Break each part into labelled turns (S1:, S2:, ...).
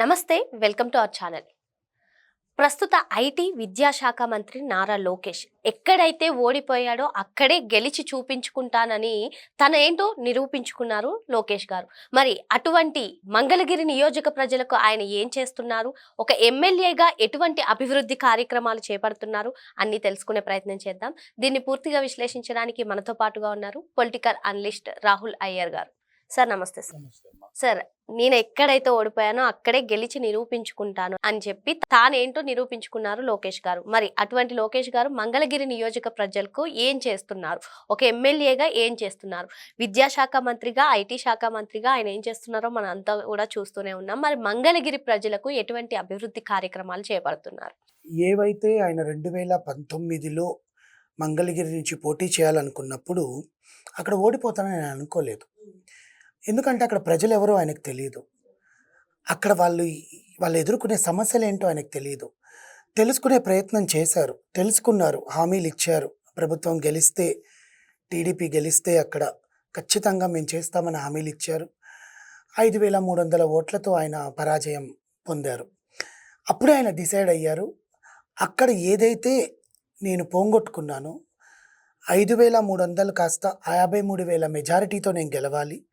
S1: నమస్తే welcome to our channel. ప్రస్తుత IT విద్యాశాఖ మంత్రి నారా లోకేష్ ఎక్కడైతే ఓడిపోయాడో అక్కడే గెలిచి చూపించుకుంటానని తన ఏంటో నిరూపించుకున్నారు లోకేష్ గారు. మరి అటువంటి మంగళగిరి నియోజక ప్రజలకు ఆయన ఏం చేస్తున్నారు? ఒక ఎమ్మెల్యేగా ఎటువంటి అభివృద్ధి కార్యక్రమాలు చేపడుతున్నారు? అన్ని తెలుసుకునే ప్రయత్నం చేద్దాం. దీన్ని పూర్తిగా విశ్లేషించడానికి మనతో పాటుగా ఉన్నారు పొలిటికల్ అనలిస్ట్ రాహుల్ అయ్యర్ గారు. సార్ నమస్తే సార్. సార్ నేను ఎక్కడైతే ఓడిపోయానో అక్కడే గెలిచి నిరూపించుకుంటాను అని చెప్పి తానేంటో నిరూపించుకున్నారు లోకేష్ గారు. మరి అటువంటి లోకేష్ గారు మంగళగిరి నియోజక ప్రజలకు ఏం చేస్తున్నారు? ఒక ఎమ్మెల్యేగా ఏం చేస్తున్నారు? విద్యాశాఖ మంత్రిగా ఐటీ శాఖ మంత్రిగా ఆయన ఏం చేస్తున్నారో మనం అంతా కూడా చూస్తూనే ఉన్నాం. మరి మంగళగిరి ప్రజలకు ఎటువంటి అభివృద్ధి కార్యక్రమాలు చేపడుతున్నారు?
S2: ఏవైతే ఆయన రెండు వేల పంతొమ్మిదిలో మంగళగిరి నుంచి పోటీ చేయాలనుకున్నప్పుడు అక్కడ ఓడిపోతానని ఆయన అనుకోలేదు. ఎందుకంటే అక్కడ ప్రజలు ఎవరో ఆయనకు తెలియదు అక్కడ వాళ్ళు వాళ్ళు ఎదుర్కొనే సమస్యలు ఏంటో ఆయనకు తెలియదు తెలుసుకునే ప్రయత్నం చేశారు. తెలుసుకున్నారు. హామీలు ఇచ్చారు. ప్రభుత్వం గెలిస్తే టీడీపీ గెలిస్తే అక్కడ ఖచ్చితంగా మేము చేస్తామని హామీలు ఇచ్చారు. ఐదు వేల మూడు వందల ఓట్లతో ఆయన పరాజయం పొందారు. అప్పుడే ఆయన డిసైడ్ అయ్యారు. అక్కడ ఏదైతే నేను పోంగొట్టుకున్నానో ఐదు వేల మూడు వందలు కాస్త యాభై మూడు వేల మెజారిటీతో నేను గెలవాలి.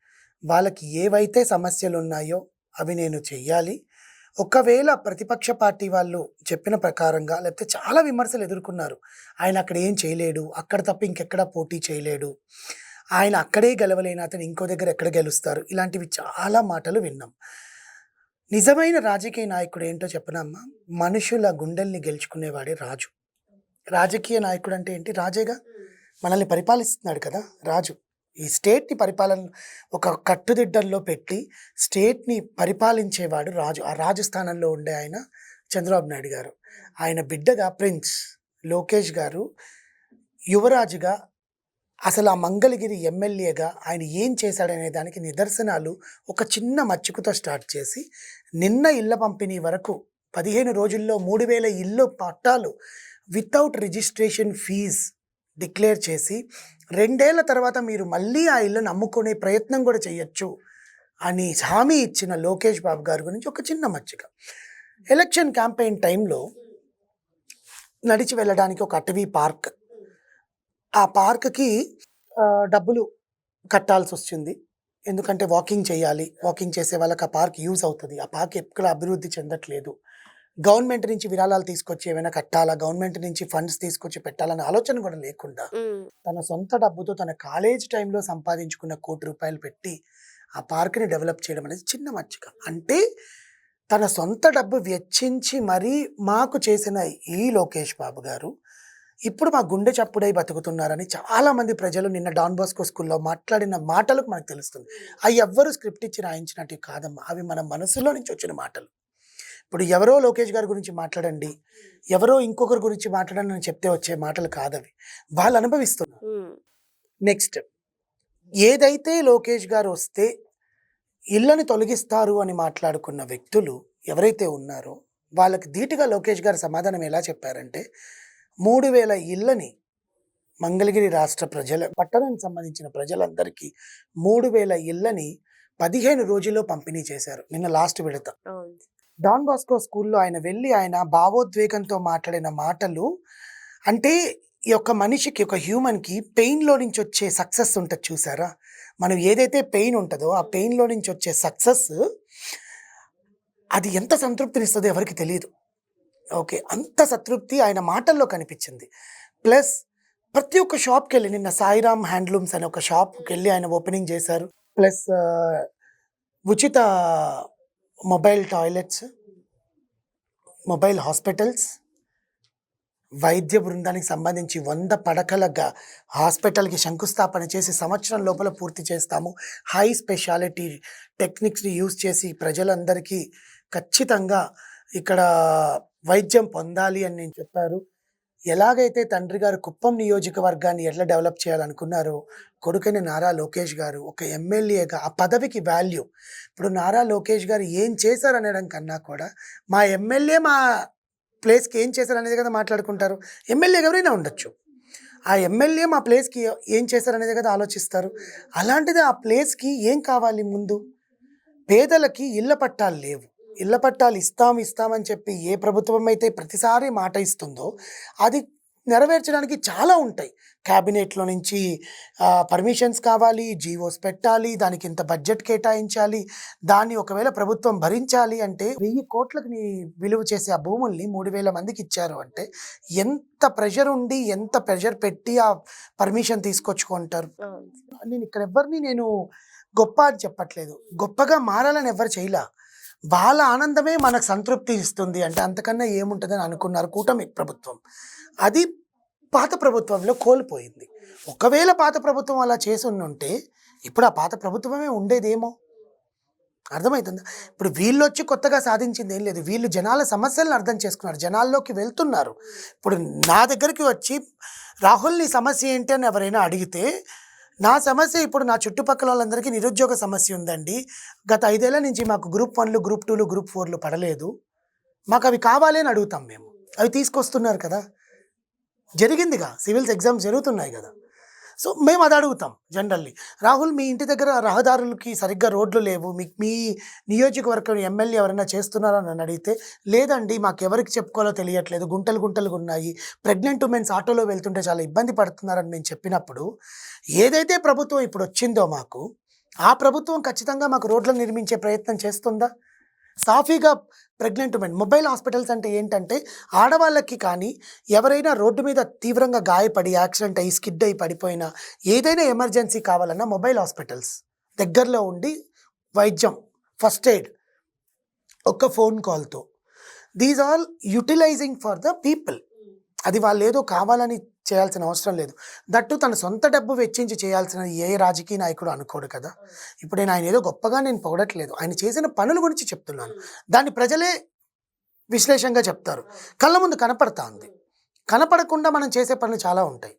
S2: వాళ్ళకి ఏవైతే సమస్యలు ఉన్నాయో అవి నేను చెయ్యాలి. ఒకవేళ ప్రతిపక్ష పార్టీ వాళ్ళు చెప్పిన ప్రకారంగా లేకపోతే చాలా విమర్శలు ఎదుర్కొన్నారు. ఆయన అక్కడ ఏం చేయలేడు. అక్కడ తప్ప ఇంకెక్కడ పోటీ చేయలేడు. ఆయన అక్కడే గెలవలేని అతను ఇంకో దగ్గర ఎక్కడ గెలుస్తారు? ఇలాంటివి చాలా మాటలు విన్నాం. నిజమైన రాజకీయ నాయకుడు ఏంటో చెప్పనమ్మా మనుషుల గుండెల్ని గెలుచుకునేవాడే రాజు. రాజకీయ నాయకుడు అంటే ఏంటి? రాజేగా? మనల్ని పరిపాలిస్తున్నాడు కదా రాజు. ఈ స్టేట్ని పరిపాలన ఒక కట్టుదిడ్డల్లో పెట్టి స్టేట్ని పరిపాలించేవాడు రాజు ఆ రాజు స్థానంలో ఉండే ఆయన చంద్రబాబు నాయుడు గారు. ఆయన బిడ్డగా ప్రిన్స్ లోకేష్ గారు యువరాజుగా అసలు ఆ మంగళగిరి ఎమ్మెల్యేగా ఆయన ఏం చేశాడనే దానికి నిదర్శనాలు ఒక చిన్న మచ్చుకుతో స్టార్ట్ చేసి నిన్న ఇళ్ళ పంపిణీ వరకు పదిహేను రోజుల్లో మూడు వేల ఇల్లు పట్టాలు వితౌట్ రిజిస్ట్రేషన్ ఫీజ్ డిక్లేర్ చేసి రెండేళ్ళ తర్వాత మీరు మళ్ళీ ఆ ఇల్లును అమ్ముకునే ప్రయత్నం కూడా చేయొచ్చు అని హామీ ఇచ్చిన లోకేష్ బాబు గారి గురించి ఒక చిన్న మచ్చిక. ఎలక్షన్ క్యాంపెయిన్ టైంలో నడిచి వెళ్ళడానికి ఒక అటవీ పార్క్. ఆ పార్క్కి డబ్బులు కట్టాల్సి వచ్చింది. ఎందుకంటే వాకింగ్ చేయాలి. వాకింగ్ చేసే వాళ్ళకి ఆ పార్క్ యూజ్ అవుతుంది. ఆ పార్క్ ఎక్కడ అభివృద్ధి చెందట్లేదు. గవర్నమెంట్ నుంచి విరాళాలు తీసుకొచ్చి ఏమైనా కట్టాలా? గవర్నమెంట్ నుంచి ఫండ్స్ తీసుకొచ్చి పెట్టాలనే ఆలోచన కూడా లేకుండా తన సొంత డబ్బుతో తన కాలేజ్ టైంలో సంపాదించుకున్న కోటి రూపాయలు పెట్టి ఆ పార్క్ని డెవలప్ చేయడం అనేది చిన్న మచ్చిక. అంటే తన సొంత డబ్బు వెచ్చించి మరీ మాకు చేసిన ఈ లోకేష్ బాబు గారు ఇప్పుడు మా గుండె చప్పుడై బతుకుతున్నారని చాలా మంది ప్రజలు నిన్న డాన్ బాస్కో స్కూల్లో మాట్లాడిన మాటలకు మనకు తెలుస్తుంది. అవి ఎవ్వరు స్క్రిప్ట్ ఇచ్చి రాయించినట్టు కాదమ్మా. అవి మన మనసులో నుంచి వచ్చిన మాటలు. ఇప్పుడు ఎవరో లోకేష్ గారి గురించి మాట్లాడండి ఎవరో ఇంకొకరి గురించి మాట్లాడండి అని చెప్తే వచ్చే మాటలు కాదవి. వాళ్ళు అనుభవిస్తున్నారు. నెక్స్ట్ ఏదైతే లోకేష్ గారు వస్తే ఇళ్ళని తొలగిస్తారు అని మాట్లాడుకున్న వ్యక్తులు ఎవరైతే ఉన్నారో వాళ్ళకి ధీటుగా లోకేష్ గారు సమాధానం ఎలా చెప్పారంటే మూడు వేల ఇళ్ళని మంగళగిరి రాష్ట్ర ప్రజల పట్టణానికి సంబంధించిన ప్రజలందరికీ మూడు వేల ఇళ్ళని పదిహేను రోజుల్లో పంపిణీ చేశారు. నిన్న లాస్ట్ విడత. డాన్ బాస్కో స్కూల్లో ఆయన వెళ్ళి ఆయన భావోద్వేగంతో మాట్లాడిన మాటలు అంటే ఈ యొక్క మనిషికి ఒక హ్యూమన్కి పెయిన్లో నుంచి వచ్చే సక్సెస్ ఉంటుంది చూసారా? మనం ఏదైతే పెయిన్ ఉంటుందో ఆ పెయిన్లో నుంచి వచ్చే సక్సెస్ అది ఎంత సంతృప్తినిస్తుందో ఎవరికి తెలియదు. ఓకే అంత సంతృప్తి ఆయన మాటల్లో కనిపించింది. ప్లస్ ప్రతి ఒక్క షాప్కి వెళ్ళి నిన్న సాయిరామ్ హ్యాండ్లూమ్స్ అనే ఒక షాప్కి వెళ్ళి ఆయన ఓపెనింగ్ చేశారు. ప్లస్ ఉచిత మొబైల్ టాయిలెట్స్ మొబైల్ హాస్పిటల్స్ వైద్య బృందానికి సంబంధించి వంద పడకలగా హాస్పిటల్కి శంకుస్థాపన చేసి సంవత్సరం లోపల పూర్తి చేస్తాము. హై స్పెషాలిటీ టెక్నిక్స్ని యూజ్ చేసి ప్రజలందరికీ ఖచ్చితంగా ఇక్కడ వైద్యం పొందాలి అని నేను చెప్పారు. ఎలాగైతే తండ్రి గారు కుప్పం నియోజకవర్గాన్ని ఎట్లా డెవలప్ చేయాలనుకున్నారో కొడుకైన నారా లోకేష్ గారు ఒక ఎమ్మెల్యేగా ఆ పదవికి వాల్యూ. ఇప్పుడు నారా లోకేష్ గారు ఏం చేశారు అనడం కన్నా కూడా మా ఎమ్మెల్యే మా ప్లేస్కి ఏం చేశారు అనేది కదా మాట్లాడుకుంటారు. ఎమ్మెల్యే ఎవరైనా ఉండొచ్చు. ఆ ఎమ్మెల్యే మా ప్లేస్కి ఏం చేశారు అనేది కదా ఆలోచిస్తారు. అలాంటిది ఆ ప్లేస్కి ఏం కావాలి ముందు? పేదలకి ఇళ్ళ పట్టాలు లేవు. ఇళ్ళ పట్టాలు ఇస్తాం ఇస్తామని చెప్పి ఏ ప్రభుత్వం అయితే ప్రతిసారి మాట ఇస్తుందో అది నెరవేర్చడానికి చాలా ఉంటాయి. క్యాబినెట్లో నుంచి పర్మిషన్స్ కావాలి జీవోస్ పెట్టాలి దానికి ఇంత బడ్జెట్ కేటాయించాలి దాన్ని ఒకవేళ ప్రభుత్వం భరించాలి అంటే వెయ్యి కోట్లకు విలువ చేసే ఆ భూముల్ని మూడు వేల మందికి ఇచ్చారు అంటే ఎంత ప్రెషర్ ఉండి ఎంత ప్రెషర్ పెట్టి ఆ పర్మిషన్ తీసుకొచ్చుకుంటారు. నేను ఇక్కడ ఎవరిని నేను గొప్ప అని చెప్పట్లేదు. గొప్పగా మారాలని ఎవరు చేయలా. వాళ్ళ ఆనందమే మనకు సంతృప్తి ఇస్తుంది అంటే అంతకన్నా ఏముంటుందని అనుకున్నారు కూటమి ప్రభుత్వం. అది పాత ప్రభుత్వంలో కోల్పోయింది. ఒకవేళ పాత ప్రభుత్వం అలా చేసి ఉంటే ఇప్పుడు ఆ పాత ప్రభుత్వమే ఉండేదేమో? అర్థమవుతుందా ఇప్పుడు వీళ్ళు వచ్చి కొత్తగా సాధించింది ఏం లేదు. వీళ్ళు జనాల సమస్యలను అర్థం చేసుకున్నారు. జనాల్లోకి వెళ్తున్నారు. ఇప్పుడు నా దగ్గరికి వచ్చి రాహుల్ నీ సమస్య ఏంటి అని ఎవరైనా అడిగితే నా సమస్య ఇప్పుడు నా చుట్టుపక్కల వాళ్ళందరికీ నిరుద్యోగ సమస్య ఉందండి. గత ఐదేళ్ళ నుంచి మాకు గ్రూప్ వన్లు గ్రూప్ టూలు గ్రూప్ ఫోర్లు పడలేదు. మాకు అవి కావాలి అని అడుగుతాం మేము. అవి తీసుకొస్తున్నారు కదా. జరిగిందిగా. సివిల్స్ ఎగ్జామ్స్ జరుగుతున్నాయి కదా. సో మేము అది అడుగుతాం జనరల్లీ. రాహుల్ మీ ఇంటి దగ్గర రహదారులకి సరిగ్గా రోడ్లు లేవు. మీ మీ నియోజకవర్గం ఎమ్మెల్యే ఎవరైనా చేస్తున్నారా అని అడిగితే లేదండి మాకు ఎవరికి చెప్పుకోవాలో తెలియట్లేదు. గుంటలు గుంటలుగా ఉన్నాయి. ప్రెగ్నెంట్ ఉమెన్స్ ఆటోలో వెళ్తుంటే చాలా ఇబ్బంది పడుతున్నారని మేము చెప్పినప్పుడు ఏదైతే ప్రభుత్వం ఇప్పుడు వచ్చిందో మాకు ఆ ప్రభుత్వం ఖచ్చితంగా మాకు రోడ్లను నిర్మించే ప్రయత్నం చేస్తుందా? సాఫీగా ప్రెగ్నెంట్ ఉమెన్. మొబైల్ హాస్పిటల్స్ అంటే ఏంటంటే ఆడవాళ్ళకి కానీ ఎవరైనా రోడ్డు మీద తీవ్రంగా గాయపడి యాక్సిడెంట్ అయ్యి స్కిడ్ అయి పడిపోయినా ఏదైనా ఎమర్జెన్సీ కావాలన్నా మొబైల్ హాస్పిటల్స్ దగ్గరలో ఉండి వైద్యం ఫస్ట్ ఎయిడ్ ఒక్క phone కాల్తో. These all utilizing for the people. అది వాళ్ళు ఏదో కావాలని చేయాల్సిన అవసరం లేదు. దట్టు తన సొంత డబ్బు వెచ్చించి చేయాల్సిన ఏ రాజకీయ నాయకుడు అనుకోడు కదా. ఇప్పుడు నేను ఆయన ఏదో గొప్పగా నేను పొగడట్లేదు. ఆయన చేసిన పనుల గురించి చెప్తున్నాను. దాన్ని ప్రజలే విశ్లేషంగా చెప్తారు. కళ్ళ ముందు కనపడతా ఉంది కనపడకుండా మనం చేసే పనులు చాలా ఉంటాయి.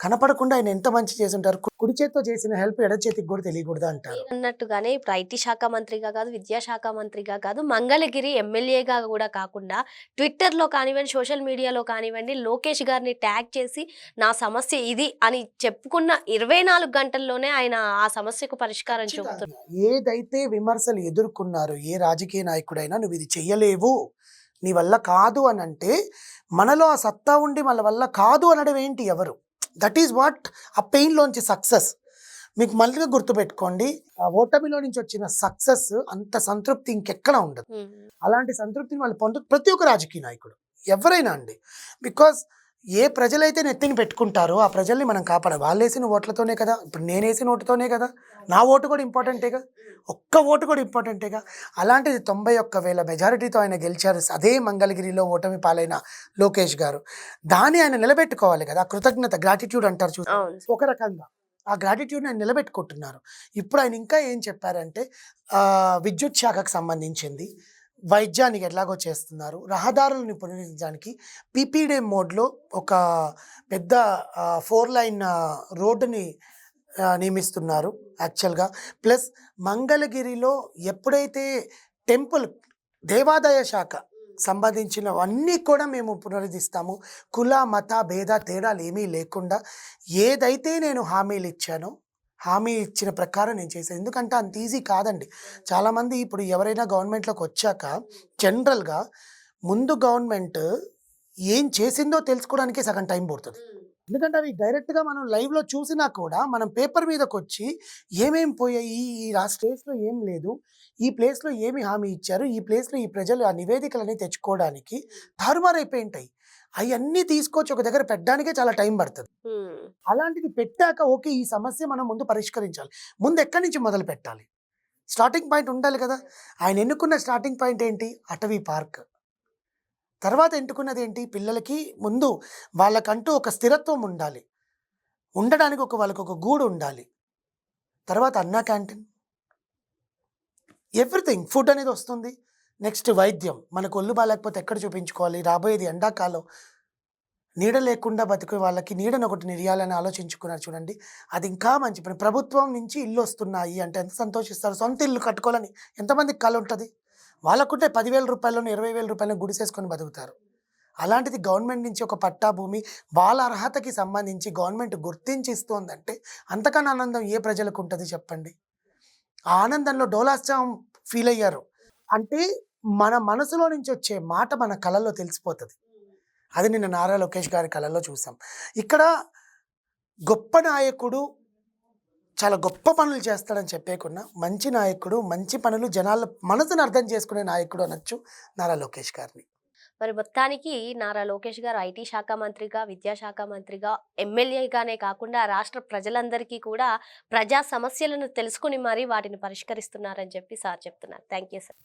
S2: కనపడకుండా ఆయన ఎంత మంచి చేసి ఉంటారు కు- కుడి చేత్తో చేసిన హెల్ప్ ఎడ చేతికి కూడా తెలియకూడదు అంటారు?
S1: అన్నట్టుగానే ఇప్పుడు ఐటీ శాఖ మంత్రిగా కాదు విద్యాశాఖ మంత్రిగా కాదు మంగళగిరి ఎమ్మెల్యేగా కూడా కాకుండా ట్విట్టర్లో కానివ్వండి సోషల్ మీడియాలో కానివ్వండి లోకేష్ గారిని ట్యాగ్ చేసి నా సమస్య ఇది అని చెప్పుకున్న ఇరవై నాలుగు గంటల్లోనే ఆయన ఆ సమస్యకు పరిష్కారం చెబుతున్నారు.
S2: ఏదైతే విమర్శలు ఎదుర్కొన్నారో ఏ రాజకీయ నాయకుడైనా నువ్వు ఇది చెయ్యలేవు నీ వల్ల కాదు అని అంటే మనలో ఆ సత్తా ఉండి మన వల్ల కాదు అనడం ఏంటి ఎవరు? దట్ ఈస్ వాట్ ఆ పెయిన్లోంచి సక్సెస్ మీకు మళ్ళీ గుర్తుపెట్టుకోండి ఆ ఓటమిలో నుంచి వచ్చిన సక్సెస్ అంత సంతృప్తి ఇంకెక్కడ ఉండదు. అలాంటి సంతృప్తిని వాళ్ళు పొందు ప్రతి ఒక్క రాజకీయ నాయకుడు ఎవరైనా అండి. బికాస్ ఏ ప్రజలైతే నెత్తిని పెట్టుకుంటారో ఆ ప్రజల్ని మనం కాపాడాలి వాళ్ళు వేసిన ఓట్లతోనే కదా ఇప్పుడు నేను వేసిన ఓటుతోనే కదా నా ఓటు కూడా ఇంపార్టెంటేగా? ఒక్క ఓటు కూడా ఇంపార్టెంటేగా? అలాంటిది తొంభై ఒక్క వేల మెజారిటీతో ఆయన గెలిచారు అదే మంగళగిరిలో ఓటమి పాలైన లోకేష్ గారు. దాన్ని ఆయన నిలబెట్టుకోవాలి కదా కృతజ్ఞత గ్రాటిట్యూడ్ అంటారు చూసి
S1: అవును.
S2: ఒక రకంగా ఆ గ్రాటిట్యూడ్ ఆయన నిలబెట్టుకుంటున్నారు. ఇప్పుడు ఆయన ఇంకా ఏం చెప్పారంటే విద్యుత్ శాఖకు సంబంధించింది. వైద్యానికి ఎలాగో చేస్తున్నారు. రహదారులను పునరుద్ధరించడానికి పీపీడే మోడ్లో ఒక పెద్ద ఫోర్ లైన్ రోడ్డుని నియమిస్తున్నారు యాక్చువల్గా. ప్లస్ మంగళగిరిలో ఎప్పుడైతే టెంపుల్ దేవాదాయ శాఖ సంబంధించినవన్నీ కూడా మేము పునరుద్ధరిస్తాము కుల మత భేద తేడాలు ఏమీ లేకుండా ఏదైతే నేను హామీలు ఇచ్చానో హామీ ఇచ్చిన ప్రకారం నేను చేశాను. ఎందుకంటే అంత ఈజీ కాదండి. చాలామంది ఇప్పుడు ఎవరైనా గవర్నమెంట్లోకి వచ్చాక జనరల్గా ముందు గవర్నమెంట్ ఏం చేసిందో తెలుసుకోవడానికి సగం టైం పడుతుంది. ఎందుకంటే అవి డైరెక్ట్గా మనం లైవ్లో చూసినా కూడా మనం పేపర్ మీదకి వచ్చి ఏమేం పోయాయి ఈ స్టేట్స్లో ఏం లేదు ఈ ప్లేస్లో ఏమి హామీ ఇచ్చారు ఈ ప్లేస్లో ఈ ప్రజలు ఆ నివేదికలని తెచ్చుకోవడానికి తారుమారైపోయి ఉంటాయి. అవన్నీ తీసుకొచ్చి ఒక దగ్గర పెట్టడానికే చాలా టైం పడుతుంది. అలాంటిది పెట్టాక ఓకే ఈ సమస్య మనం ముందు పరిష్కరించాలి. ముందు ఎక్కడి నుంచి మొదలు పెట్టాలి? స్టార్టింగ్ పాయింట్ ఉండాలి కదా! ఆయన ఎన్నుకున్న స్టార్టింగ్ పాయింట్ ఏంటి? అటవీ పార్క్. తర్వాత ఎన్నుకున్నది ఏంటి? పిల్లలకి ముందు వాళ్ళకంటూ ఒక స్థిరత్వం ఉండాలి. ఉండడానికి ఒక వాళ్ళకి ఒక గూడు ఉండాలి. తర్వాత అన్నా క్యాంటీన్. ఎవ్రీథింగ్ ఫుడ్ అనేది వస్తుంది. నెక్స్ట్ వైద్యం. మనకు ఒళ్ళు బాగాలేకపోతే ఎక్కడ చూపించుకోవాలి? రాబోయేది ఎండాకాలం. నీడ లేకుండా బతికే వాళ్ళకి నీడను ఒకటి నిర్యాలని ఆలోచించుకున్నారు చూడండి. అది ఇంకా మంచి పని. ప్రభుత్వం నుంచి ఇల్లు వస్తున్నాయి అంటే ఎంత సంతోషిస్తారు? సొంత ఇల్లు కట్టుకోవాలని ఎంతమందికి కళ ఉంటుంది? వాళ్ళకుంటే పదివేల రూపాయలను ఇరవై వేల రూపాయలను గుడిసేసుకొని బతుకుతారు. అలాంటిది గవర్నమెంట్ నుంచి ఒక పట్టా భూమి వాళ్ళ అర్హతకి సంబంధించి గవర్నమెంట్ గుర్తించి ఇస్తోందంటే అంతకన్నా ఆనందం ఏ ప్రజలకు ఉంటుంది చెప్పండి? ఆ ఆనందంలో డోలాస్చాం ఫీల్ అయ్యారు. అంటే మన మనసులో నుంచి వచ్చే మాట మన కళల్లో తెలిసిపోతుంది. అది నిన్న నారా లోకేష్ గారి కళల్లో చూసాం. ఇక్కడ గొప్ప నాయకుడు చాలా గొప్ప పనులు చేస్తాడని చెప్పేకున్నా మంచి నాయకుడు మంచి పనులు జనాల మనసును అర్థం చేసుకునే నాయకుడు అనొచ్చు నారా లోకేష్ గారిని.
S1: మరి మొత్తానికి నారా లోకేష్ గారు ఐటీ శాఖ మంత్రిగా విద్యాశాఖ మంత్రిగా ఎమ్మెల్యేగానే కాకుండా రాష్ట్ర ప్రజలందరికీ కూడా ప్రజా సమస్యలను తెలుసుకుని మరీ వాటిని పరిష్కరిస్తున్నారని చెప్పి సార్ చెప్తున్నారు. Thank you sir.